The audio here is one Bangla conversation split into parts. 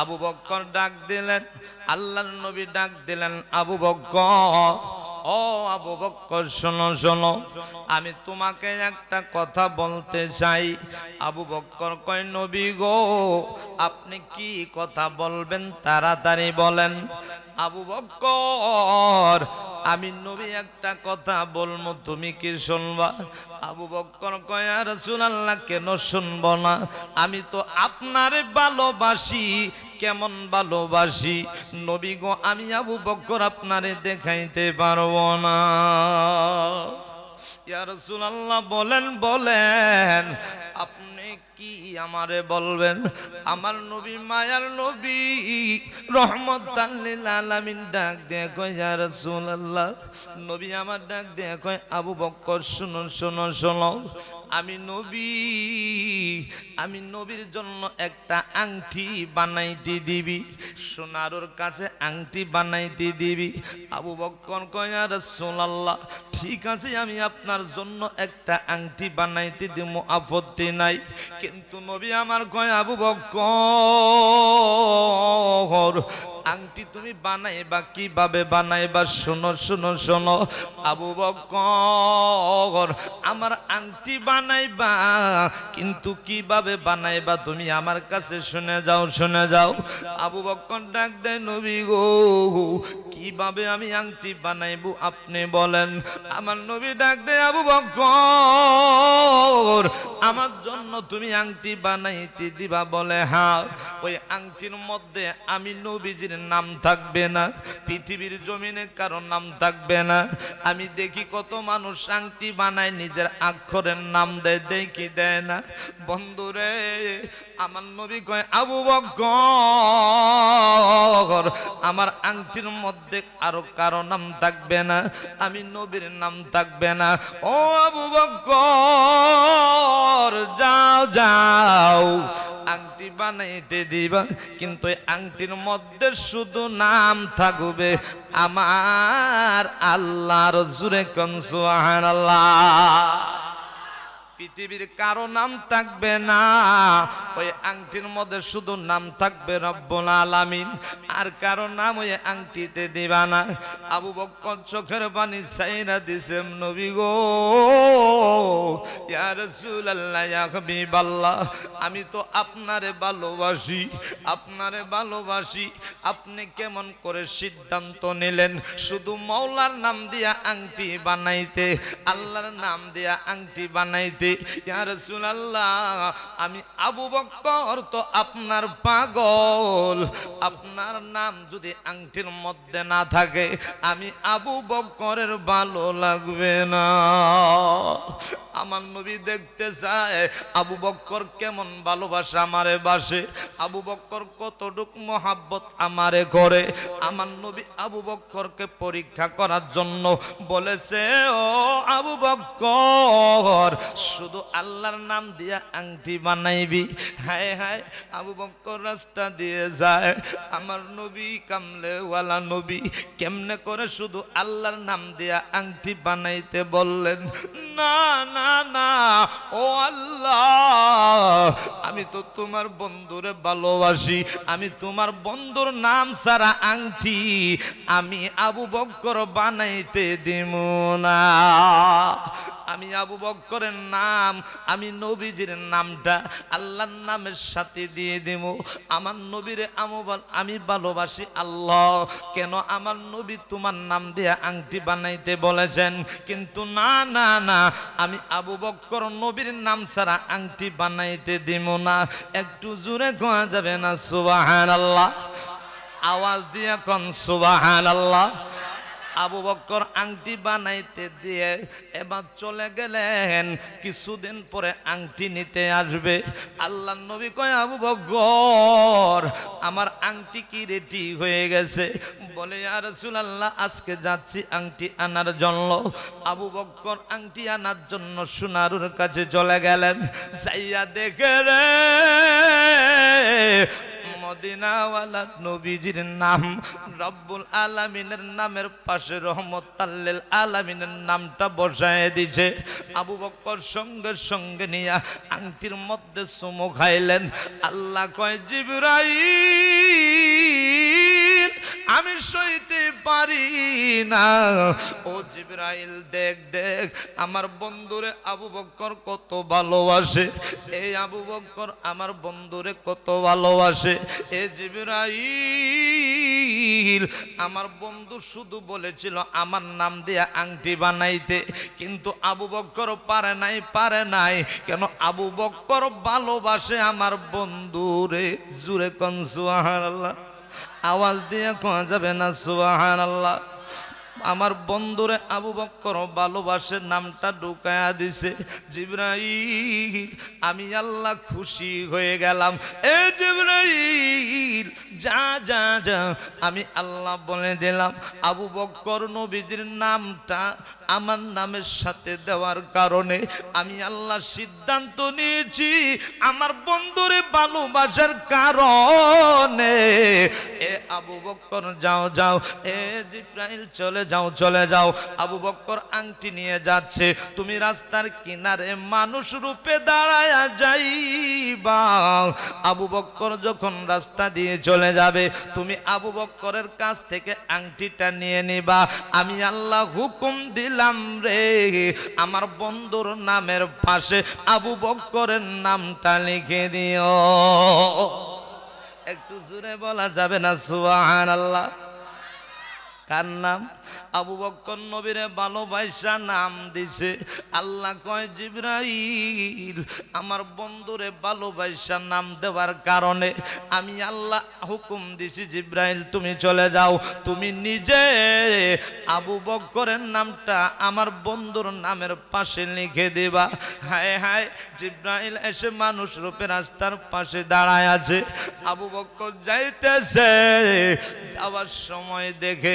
আবু বক্কর ডাক দিলেন আল্লাহ নবী ডাক দিলেন, আবু বক্কর, ও আবু বক্কর, শোনো শোনো, আমি তোমাকে একটা কথা বলতে চাই। আবু বক্কর কয়, নবী গো, আপনি কি কথা বলবেন তাড়াতাড়ি বলেন। আবু বক্কর আমি নবী, একটা কথা বলব, তুমি কি শুনবা? আবু বক্কর কয়া রাসূলুল্লাহ, কেন শুনব না? আমি তো আপনার ভালোবাসি, কেমন ভালোবাসি? নবী গো, আমি আবু বক্কর আপনারে দেখাইতে পারব না। ইয়া রাসূলুল্লাহ, বলেন বলেন। আপনি কি আমারে বলবেন? আমার নবী, মায়ার নবী রহমতাল্লিল আলামিন ডাক দিয়ে কয় নবী আমার ডাক দিয়ে আবু বক্কর, শুনো শুনো, শোনো। আমি নবী, আমি নবীর জন্য একটা আংটি বানাইতে দিবি। সোনারোর কাছে আংটি বানাইতে দিবি। আবু বক্কর কয় রাসূলুল্লাহ ঠিক আছে, আমি আপনার জন্য একটা আংটি বানাইতে দিব, আপত্তি নাই। কিন্তু নবী আমার কয় আবু বক্কর আংটি তুমি বানাইবা, কীভাবে বানাইবা? শোনো শোনো শোনো। আবু বক্কর আমার আংটি বানাইবা, কিন্তু কীভাবে বানাইবা তুমি আমার কাছে শুনে যাও শুনে যাও। আবু বক্কর ডাক দেয়, নবী গো, কীভাবে আমি আংটি বানাইবো আপনি বলেন? আমার নবী ডাক দেয়, আবু বক্কর আমার জন্য তুমি আংটি বানাইতে দিবা বলে হ্যাঁ। ওই আংটির মধ্যে আমি নবীজির নাম থাকবে না, পৃথিবীর জমিনে কারও নাম থাকবে না। আমি দেখি কত মানুষ আংটি বানায়, নিজের আক্ষরের নাম দেয় কি দেয় না। বন্ধুরে, আমার নবী কয়, আবু বক্কর, আমার আংটির মধ্যে আরও কারও নাম থাকবে না, আমি নবীর নাম থাকবে না। ও আবু বক্কর, যাও যাও বানাইতে দিবা কিন্তু আংটির মধ্যে শুধু নাম থাকবে আমার আল্লাহর জুরে কনসুহান পৃথিবীর কারও নাম থাকবে না। ওই আংটির মধ্যে শুধু নাম থাকবে রব্বুল আলামিন। আর কারও নাম ওই আংটিতে দিবা না। আবু বক্কর চোখের পানি চাইরা দিছে, নবী গো। ইয়া রাসূলুল্লাহ, ইয়া হাবিবাল্লাহ, আমি তো আপনারে ভালোবাসি আপনারে ভালোবাসি। আপনি কেমন করে সিদ্ধান্ত নিলেন? শুধু মৌলার নাম দিয়া আংটি বানাইতে, আল্লাহর নাম দিয়া আংটি বানাইতে রাসূলুল্লাহ, আমি আবু বক্কর তো আপনার পাগল। আপনার নাম যদি আংটির মধ্যে না থাকে, আমি আবু বক্করের ভালো লাগবে না। আমার নবী দেখতে চায়, আবু বক্কর কেমন ভালোবাসা আমারে বাসে। আবু বক্কর কতটুক মহাব্বত আমারে করে। আমার নবী আবু বক্করকে পরীক্ষা করার জন্য বলেছে, ও আবু বক্কর শুধু আল্লাহর নাম দিয়া আংটি বানাইবি। হায় হায়, আবু বক্কর রাস্তা দিয়ে যায়। আমার নবী কামলেওয়ালা নবী কেমনে করে শুধু আল্লাহর নাম দিয়া আংটি বানাইতে বললেন, না না না, ও আল্লাহ, আমি তো তোমার বন্ধুরে ভালোবাসি। আমি তোমার বন্ধুর নাম সারা আংটি আমি আবু বক্কর বানাইতে দিব না। আমি আবু বক্করের নাম, আমি নবীজির নামটা আল্লাহর নামের সাথে দিয়ে দেব আমার নবীরে আমবাল আমি ভালোবাসি আল্লাহ। কেন আমার নবী তোমার নাম দিয়ে আংটি বানাইতে বলেছেন? কিন্তু না না না, আমি আবু বক্কর নবীর নাম ছাড়া আংটি বানাইতে দিব না। একটু জোরে কোয়া যাবে না সুবাহান আল্লাহ আওয়াজ দিয়ে কন সুবাহান আল্লাহ আবু বক্কর আংটি বানাইতে দিয়ে এবার চলে গেলেন। কিছুদিন পরে আংটি নিতে আসবে। আল্লাহ নবী কয়, আবু বক্কর, আমার আংটি কি রেডি হয়ে গেছে? বলে আর আল্লাহ আজকে যাচ্ছি আংটি আনার জন্য। আবু বক্কর আংটি আনার জন্য সোনারুর কাছে চলে গেলেন। যাইয়া দেখে রে মদিনাওয়ালা নবীজির নাম। রব্বুল আলামিনের নামের পাশে রহমত আল্লিল আলামিনের নামটা বসায় দিছে। আবু বক্কর সঙ্গে সঙ্গে নিয়া আংটির মধ্যে সুমো খাইলেন। আল্লাহ কয় জিবরাই পারি না। ও জিব্রাইল, দেখ দেখ, আমার বন্ধুরে আবু বক্কর কত ভালোবাসে। এই আবু বক্কর আমার বন্ধুরে কত ভালোবাসে। এ জিব্রাইল, আমার বন্ধু শুধু বলেছিল আমার নাম দিয়ে আংটি বানাইতে, কিন্তু আবু বক্কর পারে নাই পারে নাই। কেন আবু বক্কর ভালোবাসে আমার বন্ধুরে? জুরে কন, সুবহানাল্লাহ। আওয়াজ দিয়ে কোয়া যাবে না সুবাহান আল্লাহ আমার বন্ধুরে আবু বক্কর ভালোবাসে, নামটা ঢুকায়া দিছে, জিব্রাইল, আমি আল্লাহ খুশি হয়ে গেলাম। এ জিব্রাইল, যা যা যা, আমি আল্লাহ বলে দিলাম। আবু বক্কর নবীজির নামটা আমার নামের সাথে দেওয়ার কারণে আমি আল্লাহ সিদ্ধান্ত নিয়েছি, আমার বন্ধুরে ভালোবাসার কারণে আবু বক্কর, যাও যাও। এ জিব্রাইল, চলে যাও চলে যাও। আবু বক্কর আংটি নিয়ে যাচ্ছে। তুমি রাস্তার কিনারে মানুষ রূপে দাঁড়ায় যাইবা। আবু বক্কর যখন রাস্তা দিয়ে চলে যাবে, তুমি আবু বক্করের কাছ থেকে আংটিটা নিয়ে নিবা। আমি আল্লাহ হুকুম দিলাম রে। আমার বন্ধুর নামের পাশে আবু বক্করের নামটা লিখে দিও। একটু জোরে বলা যাবে না সুবাহ আল্লাহ কার নাম? আবু বক্কর নবীরে ভালোবাসা নাম দিছে। আল্লাহ কয়, জিব্রাইল, আমার বন্ধুরে ভালোবাসা নাম দেওয়ার কারণে আমি আল্লাহ হুকুম দিছি, জিব্রাইল, তুমি চলে যাও। তুমি নিজে আবু বক্করের নামটা আমার বন্ধুর নামের পাশে লিখে দেবা। হায় হায়, জিব্রাইল এসে মানুষ রূপে রাস্তার পাশে দাঁড়ায় আছে। আবু বক্কর যাইতেছে, যাওয়ার সময় দেখে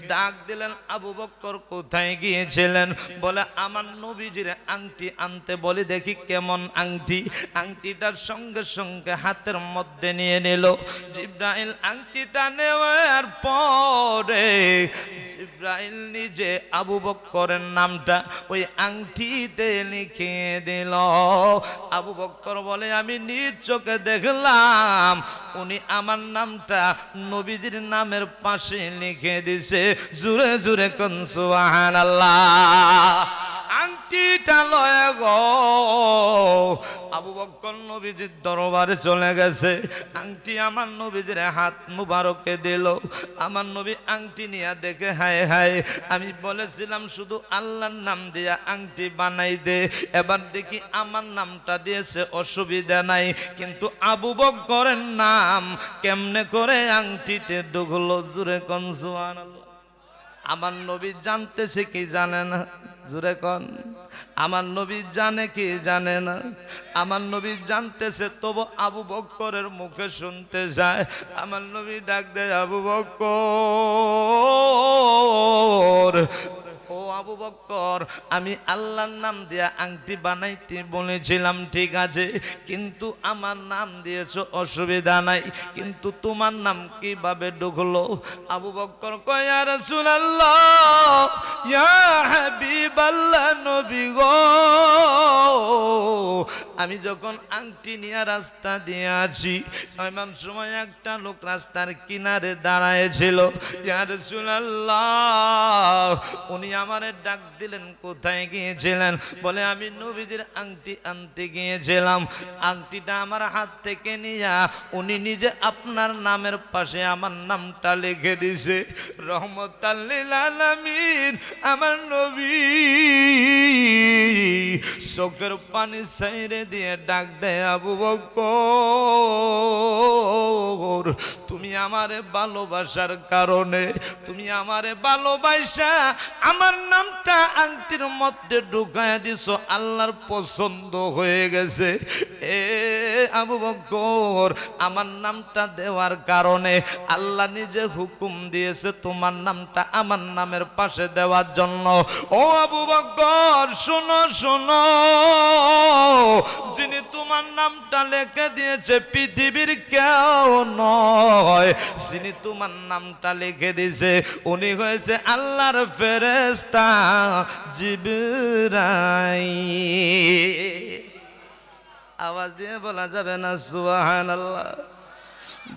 ডাক দিলেন, আবু বক্কর কোথায় গিয়েছিলেন? বলে, আমার নবীজির আংটি আনতে বলি দেখি কেমন আংটি। আংটিটার সঙ্গে সঙ্গে হাতের মধ্যে নিয়ে নিল। জিব্রাইল আংটিটা নেওয়ার পরে জিব্রাইল নিজে আবু বক্করের নামটা ওই আংটিতে লিখে দিল। আবু বক্কর বলে, আমি নিজ চোখে দেখলাম, উনি আমার নামটা নবীজির নামের পাশে লিখে দিছে। জুরে জুরে কোন সুবহান আংটিটা লয় গো। আবু বক্কর নবীজির দরবারে চলে গেছে। আংটি আমার নবীজির হাত মুবারকে দিল। আমার নবী আংটি নিয়ে দেখে হায় হায়। আমি বলেছিলাম, শুধু আল্লাহর নাম দিয়া আংটি বানাই দে। এবার দেখি আমার নামটা দিয়েছে, অসুবিধা নাই। কিন্তু আবু বক্করের নাম কেমনে করে আংটিতে ঢুকলো জুরে কন সুবহানাল্লাহ? আমার নবী জানতেছে কি জানে না? জুরে কন। আমার নবী জানে কি জানে না? আমার নবী জানতেছে, তবু আবু বক্করের মুখে শুনতে যায়। আমার নবী ডাক দেয়, আবু বক্কর আবু বক্কর, আমি আল্লাহর নাম দিয়া আংটি বানাইতে বলেছিলাম, ঠিক আছে? কিন্তু আমার নাম দিয়েছ, অসুবিধা নাই। কিন্তু তোমার নাম কীভাবে ঢুকলো? আবু বক্কর কয়া, ইয়া হাবিবাল্লাহ নবী গো। আমি যখন আংটি নিয়ে রাস্তা দিয়ে আছি এমন সময় একটা লোক রাস্তার কিনারে দাঁড়ায়েছিল। ইয়া রাসূলুল্লাহ, উনি আমারে ডাক দিলেন, কোথায় গিয়েছিলেন? বলে, আমি নবীজির আংটি আনতে গিয়েছিলাম। আংটিটা আমার হাত থেকে নিয়া উনি নিজে আপনার নামের পাশে আমার নামটা লিখে দিছে। রহমতাল্লিল আলামিন, আমার নবী, চোখের পানি সাইরে দিয়ে ডাক দেয় আবু বকর। তুমি আমারে ভালোবাসার কারণে, তুমি আমারে ভালোবাসা, আমার নামটা আংটির মধ্যে ঢুকায় দিছো, আল্লাহর পছন্দ হয়ে গেছে। এ আবু বকর, আমার নামটা দেওয়ার কারণে আল্লাহ নিজে হুকুম দিয়েছে, তোমার নামটা আমার নামের পাশে দেওয়ার জন্য। ও আবু বকর, শোনো শোনো যিনি তোমার নামটা লিখে দিয়েছে, পৃথিবীর কেউ নয়। যিনি তোমার নামটা লিখে দিয়েছে, উনি হয়েছে আল্লাহর ফেরেস্তা জিবরাই আওয়াজ দিয়ে বলা যাবে না, সুবহানাল্লাহ।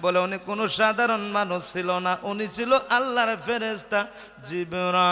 বলে উনি কোনো সাধারণ মানুষ ছিল না, উনি ছিল আল্লাহর ফেরেস্তা জিবরা